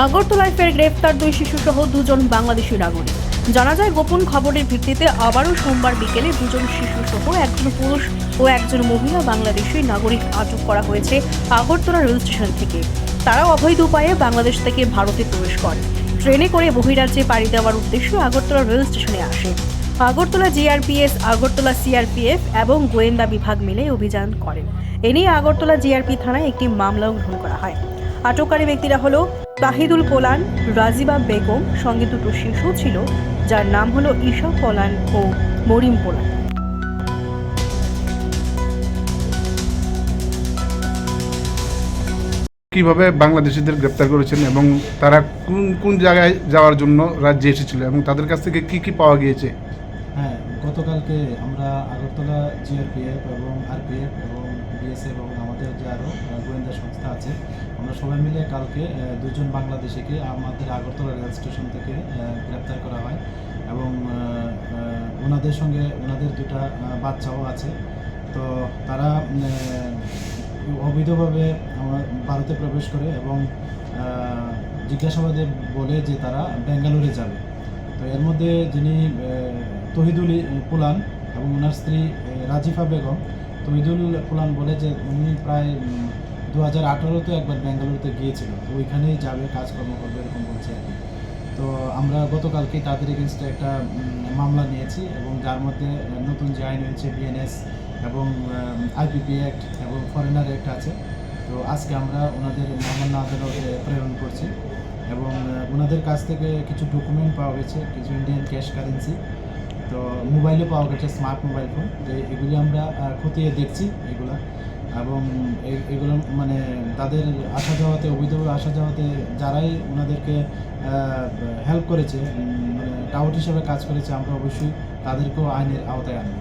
আগরতলায় ফের গ্রেফতার দুই শিশুসহ দুজন বাংলাদেশি নাগরিক। জানা যায়, গোপন খবরের ভিত্তিতে আবারও সোমবার বিকেলে দুজন শিশুসহ একজন পুরুষ ও একজন মহিলা বাংলাদেশি নাগরিক আটক করা হয়েছে আগরতলা রেল স্টেশন থেকে। তারা অবৈধ উপায়ে বাংলাদেশ থেকে ভারতে প্রবেশ করে ট্রেনে করে বহিরাজ্যে পাড়ি দেওয়ার উদ্দেশ্যে আগরতলা রেল স্টেশনে আসে। আগরতলা জিআরপিএস, আগরতলা সিআরপিএফ এবং গোয়েন্দা বিভাগ মিলে অভিযান করেন। এ নিয়ে আগরতলা জিআরপি থানায় একটি মামলাও গ্রহণ করা হয়। আটককারী ব্যক্তিরা হলো তাহিদুল কোলান রাজিবা বেগম সঙ্গে দুটো শিশু ছিল যার নাম হলো ঈশা কোলান ও মরিম কোলান। কীভাবে বাংলাদেশিদের গ্রেপ্তার করেছেন এবং তারা কোন কোন জায়গায় যাওয়ার জন্য রাজ্যে এসেছিল এবং তাদের কাছ থেকে কি কি পাওয়া গিয়েছে? হ্যাঁ গতকালকে আমরা আগরতলা জিআরপিএফ এবং আরপিএফ এবং বিএসএফ এবং আমাদের যে আরও গোয়েন্দা সংস্থা আছে, আমরা সবাই মিলে কালকে দুজন বাংলাদেশিকে আমাদের আগরতলা রেল স্টেশন থেকে গ্রেপ্তার করা হয় এবং ওনাদের সঙ্গে ওনাদের দুটা বাচ্চাও আছে। তো তারা অবৈধভাবে আমার ভারতে প্রবেশ করে এবং জিজ্ঞাসাবাদে বলে যে তারা বেঙ্গালুরে যাবে। তো এর মধ্যে যিনি তহিদুল পুলান এবং ওনার স্ত্রী রাজিফা বেগম। তহিদুল পুলান বলে যে উনি প্রায় দু হাজার আঠারোতে একবার বেঙ্গালুরুতে গিয়েছিল তো ওইখানেই যাবে, কাজকর্ম করবে, এরকম বলছে আর কি। তো আমরা গতকালকে তাদের এগেনস্টে একটা মামলা নিয়েছি এবং যার মধ্যে নতুন যে আইন হয়েছে, বিএনএস এবং আইপিপি অ্যাক্ট এবং ফরেনার অ্যাক্ট আছে। তো আজকে আমরা ওনাদের মহামান্য আদালতে প্রেরণ করছি এবং ওনাদের কাছ থেকে কিছু ডকুমেন্ট পাওয়া গেছে, কিছু ইন্ডিয়ান ক্যাশ কারেন্সি। তো মোবাইলে পাওয়া গেছে, স্মার্ট মোবাইল ফোন, যে এগুলি আমরা খতিয়ে দেখছি এগুলা। এবং এগুলো মানে তাদের আসা যাওয়াতে অবৈধভাবে আসা যাওয়াতে যারাই ওনাদেরকে হেল্প করেছে মানে টাউট হিসাবে কাজ করেছে, আমরা অবশ্যই তাদেরকেও আইনের আওতায় আনব।